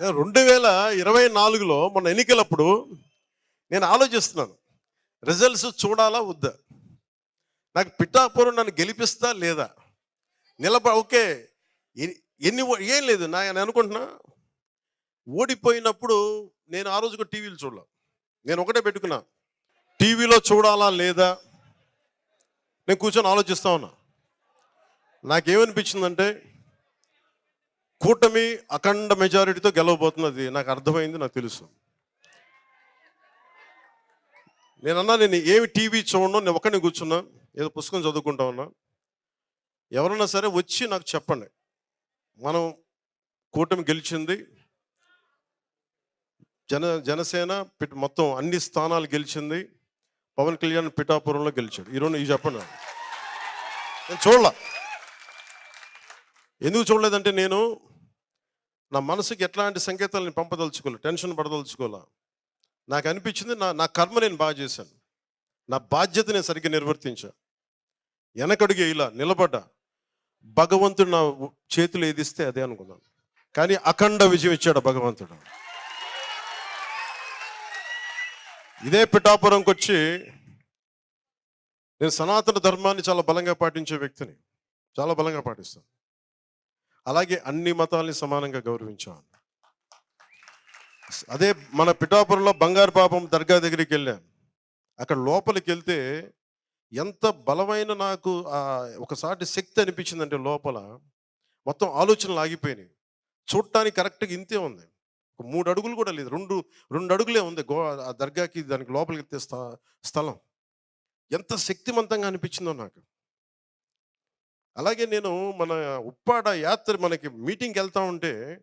రెండు వేల ఇరవై నాలుగులో మన ఎన్నికలప్పుడు నేను ఆలోచిస్తున్నాను. రిజల్ట్స్ చూడాలా వద్దా? నాకు పిఠాపురం నన్ను గెలిపిస్తా లేదా? నిలబ ఓకే. ఎన్ని- ఎన్ని ఏం లేదు నా నేను అనుకుంటున్నా ఓడిపోయినప్పుడు నేను ఆ రోజుకు టీవీలు చూడలే. నేను ఒకటే పెట్టుకున్నా. టీవీలో చూడాలా లేదా? నేను కూర్చొని ఆలోచిస్తా ఉన్నా. నాకేమనిపించిందంటే కూటమి అఖండ మెజారిటీతో గెలవబోతున్నది నాకు అర్థమైంది నాకు తెలుసు. నేనన్నా నేను ఏమి టీవీ చూడను నేను ఒక్కడిని కూర్చున్నా ఏదో పుస్తకం చదువుకుంటా ఉన్నా. ఎవరన్నా సరే వచ్చి నాకు చెప్పండి. మనం కూటమి గెలిచింది. జన జనసేన మొత్తం అన్ని స్థానాలు గెలిచింది. పవన్ కళ్యాణ్ పిఠాపురంలో గెలిచాడు. ఈరోజు ఇవి చెప్పండి నేను చూడలే. ఎందుకు చూడలేదంటే నేను నా మనసుకి ఎట్లాంటి సంకేతాలను పంపదలుచుకోలే టెన్షన్ పడదలుచుకోలే. నాకు అనిపించింది నా నా కర్మ నేను బాగా చేశాను. నా బాధ్యత నేను సరిగ్గా నిర్వర్తించా. వెనకడుగు ఇలా నిలబడ్డా. భగవంతుడు నా చేతులు ఏదిస్తే అదే అనుకున్నాను. కానీ అఖండ విజయం ఇచ్చాడు భగవంతుడు. ఇదే పిఠాపురంకి వచ్చి నేను సనాతన ధర్మాన్ని చాలా బలంగా పాటించే వ్యక్తిని. చాలా బలంగా పాటిస్తాను. అలాగే అన్ని మతాల్ని సమానంగా గౌరవించాను అదే మన పిఠాపురంలో బంగారు పాపం దర్గా దగ్గరికి వెళ్ళాం. అక్కడ లోపలికి వెళ్తే ఎంత బలమైన నాకు ఒకసారి శక్తి అనిపించిందంటే లోపల మొత్తం ఆలోచనలు ఆగిపోయినాయి. చూడటానికి కరెక్ట్గా ఇంతే ఉంది. ఒక మూడు అడుగులు కూడా లేదు. రెండు రెండు అడుగులే ఉంది గో ఆ దర్గాకి దానికి లోపలికి ఎత్తే స్థ- స్థలం. ఎంత శక్తివంతంగా అనిపించిందో నాకు. అలాగే నేను మన ఉప్పాడ యాత్ర మనకి మీటింగ్కి వెళ్తా ఉంటే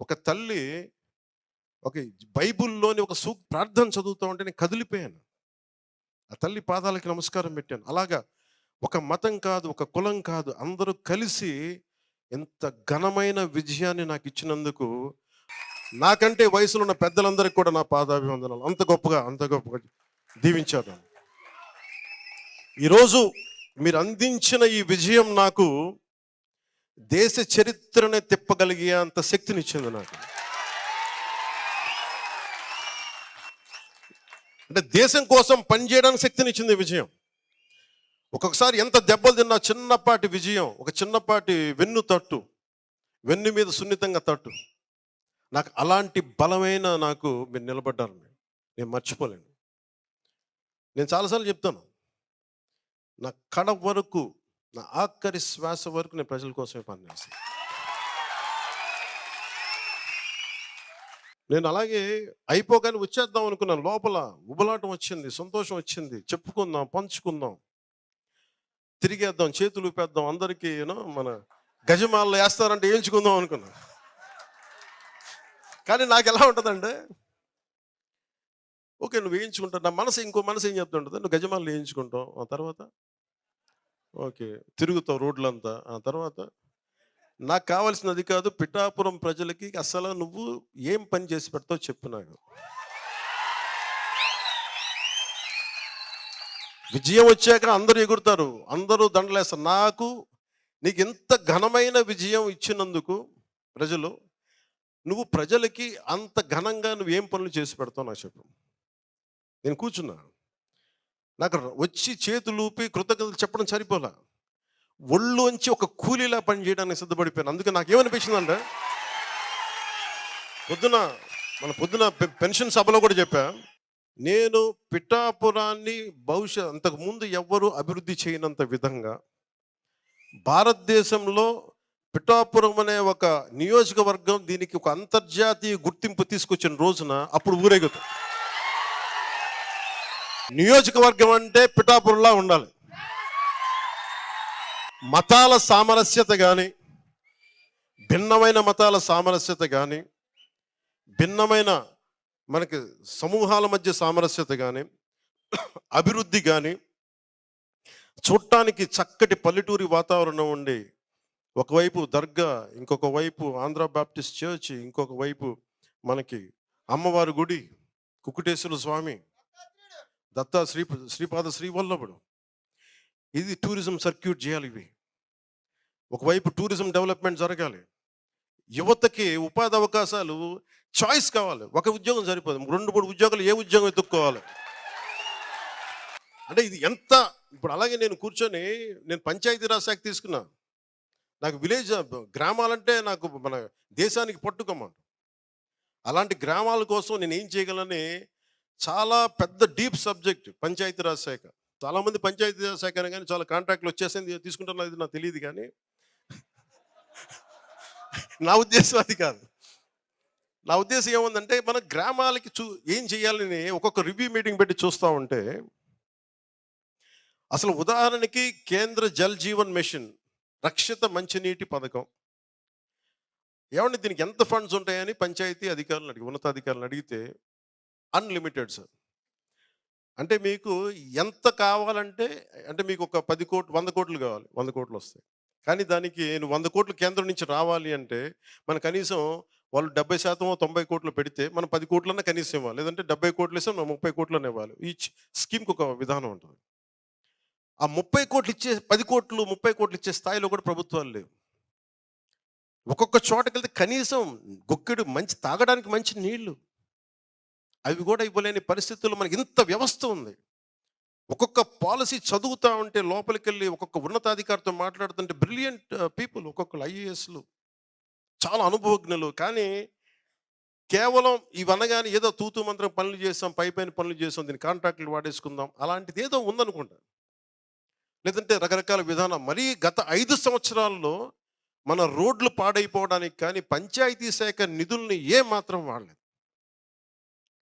ఒక తల్లి ఒక బైబుల్లోని ఒక సూ ప్రార్థన చదువుతూ ఉంటే నేను కదిలిపోయాను. ఆ తల్లి పాదాలకి నమస్కారం పెట్టాను. అలాగా ఒక మతం కాదు ఒక కులం కాదు అందరూ కలిసి ఎంత ఘనమైన విజయాన్ని నాకు ఇచ్చినందుకు నాకంటే వయసులో ఉన్న పెద్దలందరికీ కూడా నా పాదాభివందనాలు. అంత గొప్పగా అంత గొప్పగా దీవించారు ఈరోజు మీరు అందించిన ఈ విజయం నాకు దేశ చరిత్రనే తిప్పగలిగే అంత శక్తినిచ్చింది నాకు. అంటే దేశం కోసం పనిచేయడానికి శక్తినిచ్చింది విజయం. ఒక్కొక్కసారి ఎంత దెబ్బలు తిన్నా చిన్నపాటి విజయం ఒక చిన్నపాటి వెన్ను తట్టు వెన్ను మీద సున్నితంగా తట్టు. నాకు అలాంటి బలమైన నాకు మీరు నిలబడ్డారు. నేను మర్చిపోలేను. నేను చాలాసార్లు చెప్తాను నా కడ వరకు నా ఆఖరి శ్వాస వరకు నేను ప్రజల కోసమే పనిచేస్తాను నేను అలాగే అయిపోగానే వచ్చేద్దాం అనుకున్నాను. లోపల ఉబలాటం వచ్చింది సంతోషం వచ్చింది. చెప్పుకుందాం పంచుకుందాం. తిరిగేద్దాం చేతులు ఊపేద్దాం. అందరికీ యూనో మన గజమాలలో వేస్తారంటే వేయించుకుందాం అనుకున్నాను. కానీ నాకు ఎలా ఉంటుందంటే ఓకే నువ్వు వేయించుకుంటావు. నా మనసు ఇంకో మనసు ఏం చెప్తుంటుంది? నువ్వు గజమాలు వేయించుకుంటావు. ఆ తర్వాత ఓకే. తిరుగుతావు రోడ్లంతా. ఆ తర్వాత నాకు కావాల్సినది అది కాదు పిఠాపురం ప్రజలకి అసలు నువ్వు ఏం పని చేసి పెడతావు చెప్పు నాకు. విజయం వచ్చాక అందరూ ఎగురుతారు. అందరూ దండలేస్తారు. నాకు నీకు ఇంత ఘనమైన విజయం ఇచ్చినందుకు ప్రజలు నువ్వు ప్రజలకి అంత ఘనంగా నువ్వు ఏం పనులు చేసి పెడతావు నాకు చెప్పు. నేను కూర్చున్నాను నాకు వచ్చి చేతులు ఊపి కృతజ్ఞతలు చెప్పడం సరిపోలే. ఒళ్ళుంచి ఒక కూలీలా పని చేయడానికి సిద్ధపడిపోయాను. అందుకే నాకేమనిపించిందంటే పొద్దున మన పొద్దున పె- పెన్షన్ సభలో కూడా చెప్పా నేను పిఠాపురాన్ని బహుశా అంతకుముందు ఎవ్వరూ అభివృద్ధి చేయనంత విధంగా భారతదేశంలో పిఠాపురం అనే ఒక నియోజకవర్గం దీనికి ఒక అంతర్జాతీయ గుర్తింపు తీసుకొచ్చిన రోజున అప్పుడు ఊరేగుతాం. నియోజకవర్గం అంటే పిఠాపురంలా ఉండాలి. మతాల సామరస్యత కానీ భిన్నమైన మతాల సామరస్యత కానీ భిన్నమైన మనకి సమూహాల మధ్య సామరస్యత కానీ అభివృద్ధి కానీ చూడటానికి చక్కటి పల్లెటూరి వాతావరణం ఉండి ఒకవైపు దర్గా ఇంకొక వైపు ఆంధ్ర బాప్టిస్ట్ చర్చ్ ఇంకొక వైపు మనకి అమ్మవారి గుడి కుకుటేశ్వర స్వామి దత్తా శ్రీ శ్రీపాద శ్రీవల్లభుడు. ఇది టూరిజం సర్క్యూట్ చేయాలి ఇవి. ఒకవైపు టూరిజం డెవలప్మెంట్ జరగాలి. యువతకి ఉపాధి అవకాశాలు చాయిస్ కావాలి. ఒక ఉద్యోగం సరిపోదు. రెండు మూడు ఉద్యోగాలు ఏ ఉద్యోగం ఎత్తుక్కోవాలి అంటే ఇది ఎంత ఇప్పుడు అలాగే నేను కూర్చొని నేను పంచాయతీరాజ్ శాఖ తీసుకున్నా. నాకు విలేజ్ గ్రామాలంటే నాకు మన దేశానికి పట్టుకోమాట అలాంటి గ్రామాల కోసం నేను ఏం చేయగలని చాలా పెద్ద డీప్ సబ్జెక్ట్ పంచాయతీరాజ్ శాఖ. చాలామంది పంచాయతీరాజ్ శాఖ కానీ చాలా కాంట్రాక్ట్లు వచ్చేసింది తీసుకుంటున్నది అది నాకు తెలియదు కానీ నా ఉద్దేశం అది కాదు. నా ఉద్దేశం ఏముందంటే మన గ్రామాలకి చూ ఏం చేయాలని ఒక్కొక్క రివ్యూ మీటింగ్ పెట్టి చూస్తూ ఉంటే అసలు ఉదాహరణకి కేంద్ర జల్ జీవన్ మిషన్ రక్షిత మంచినీటి పథకం. ఏమంటే దీనికి ఎంత ఫండ్స్ ఉంటాయని పంచాయతీ అధికారులను అడిగి ఉన్నతాధికారులను అడిగితే అన్లిమిటెడ్ సార్. అంటే మీకు ఎంత కావాలంటే అంటే మీకు ఒక పది కోట్లు వంద కోట్లు కావాలి వంద కోట్లు వస్తాయి. కానీ దానికి నువ్వు వంద కోట్లు కేంద్రం నుంచి రావాలి అంటే మన కనీసం వాళ్ళు డెబ్బై శాతం తొంభై కోట్లు పెడితే మనం పది కోట్లన్నా కనీసం ఇవ్వాలి. లేదంటే డెబ్బై కోట్లు ఇస్తే మనం ముప్పై కోట్లనే ఇవ్వాలి. ఈ స్కీమ్కి ఒక విధానం ఉంటుంది. ఆ ముప్పై కోట్లు ఇచ్చే పది కోట్లు ముప్పై కోట్లు ఇచ్చే స్థాయిలో కూడా ప్రభుత్వాలు లేవు. ఒక్కొక్క చోటకి వెళ్తే కనీసం గొక్కెడు మంచి తాగడానికి మంచి నీళ్ళు అవి కూడా ఇవ్వలేని పరిస్థితుల్లో మనకి ఇంత వ్యవస్థ ఉంది. ఒక్కొక్క పాలసీ చదువుతా ఉంటే లోపలికి వెళ్ళి ఒక్కొక్క ఉన్నతాధికారితో మాట్లాడుతుంటే బ్రిలియంట్ పీపుల్ ఒక్కొక్కరు ఐఏఎస్లు చాలా అనుభవజ్ఞులు. కానీ కేవలం ఇవనగానే ఏదో తూతూ మంత్రం పనులు చేస్తాం పై పైన పనులు చేస్తాం దీని కాంట్రాక్టులు వాడేసుకుందాం అలాంటిది ఏదో ఉందనుకుంటా లేదంటే రకరకాల విధానం మరీ గత ఐదు సంవత్సరాల్లో మన రోడ్లు పాడైపోవడానికి కానీ పంచాయతీ శాఖ నిధుల్ని ఏ మాత్రం వాడలేదు.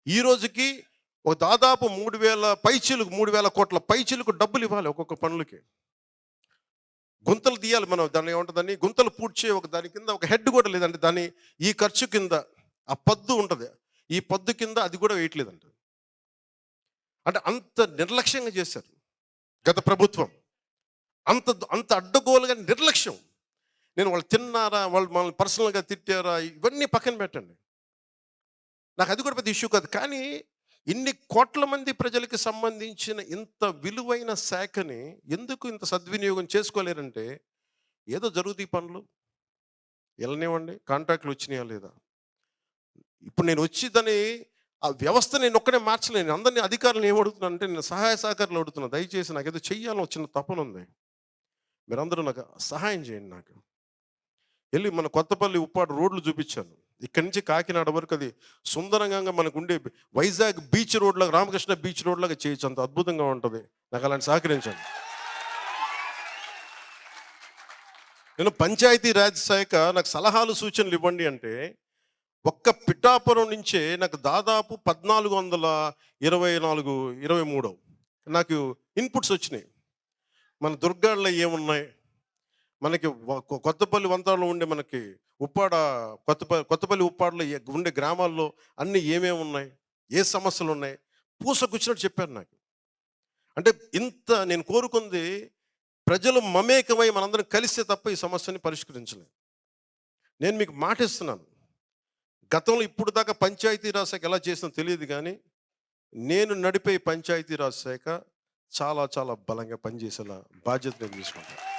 ఈ రోజుకి ఒక దాదాపు మూడు వేల పైచీలకు మూడు వేల కోట్ల పైచీలకు డబ్బులు ఇవ్వాలి ఒక్కొక్క పనులకి. గుంతలు తీయాలి మనం దాన్ని ఏముంటుందని గుంతలు పూడ్చే ఒక దాని కింద ఒక హెడ్ కూడా లేదంటే దాని ఈ ఖర్చు కింద ఆ పద్దు ఉంటుంది. ఈ పద్దు కింద అది కూడా వేయట్లేదంట. అంటే అంత నిర్లక్ష్యంగా చేశారు గత ప్రభుత్వం. అంత అంత అడ్డగోలుగా నిర్లక్ష్యం. నేను వాళ్ళు తిన్నారా వాళ్ళు మనల్ని పర్సనల్గా తిట్టారా ఇవన్నీ పక్కన పెట్టండి. నాకు అది కూడా పెద్ద ఇష్యూ కాదు. కానీ ఇన్ని కోట్ల మంది ప్రజలకు సంబంధించిన ఇంత విలువైన శాఖని ఎందుకు ఇంత సద్వినియోగం చేసుకోలేరంటే ఏదో జరుగుతాయి పనులు. వెళ్ళనివ్వండి కాంట్రాక్ట్లు వచ్చినాయా లేదా? ఇప్పుడు నేను వచ్చి దాని ఆ వ్యవస్థ నేను ఒక్కడే మార్చలేను. అందరినీ అధికారులు ఏమడుగుతున్నాను అంటే నేను సహాయ సహకారాలు అడుగుతున్నా దయచేసి నాకు ఏదో చెయ్యాలని వచ్చిన తపన ఉంది. మీరందరూ నాకు సహాయం చేయండి నాకు. వెళ్ళి మన కొత్తపల్లి ఉప్పాడు రోడ్లు చూపించాను. ఇక్కడి నుంచి కాకినాడ వరకు అది సుందరంగా మనకు ఉండే వైజాగ్ బీచ్ రోడ్లాగా రామకృష్ణ బీచ్ రోడ్లాగా చేయొచ్చు. అంత అద్భుతంగా ఉంటుంది. నాకు అలాంటి సహకరించండి. నేను పంచాయతీ రాజ్ శాఖ నాకు సలహాలు సూచనలు ఇవ్వండి అంటే ఒక్క పిఠాపురం నుంచే నాకు దాదాపు పద్నాలుగు వందల ఇరవై నాలుగు ఇరవై మూడు నాకు ఇన్పుట్స్ వచ్చినాయి. మన దుర్గాల్లో ఏమున్నాయి? మనకి కొత్తపల్లి వంతాలో ఉండే మనకి ఉప్పాడ కొత్తపల్లి కొత్తపల్లి ఉప్పాడలో ఉండే గ్రామాల్లో అన్ని ఏమేమి ఉన్నాయి? ఏ సమస్యలు ఉన్నాయి? పూసకొచ్చినట్టు చెప్పారు నాకు. అంటే ఇంత నేను కోరుకుంది ప్రజలు మమేకమై మనందరం కలిస్తే తప్ప ఈ సమస్యని పరిష్కరించలేదు నేను మీకు మాటిస్తున్నాను. గతంలో ఇప్పుడు దాకా పంచాయతీరాజ్ శాఖ ఎలా చేసిందో తెలియదు కానీ నేను నడిపే పంచాయతీరాజ్ శాఖ చాలా చాలా బలంగా పనిచేసేలా బాధ్యత నేను తీసుకుంటాను.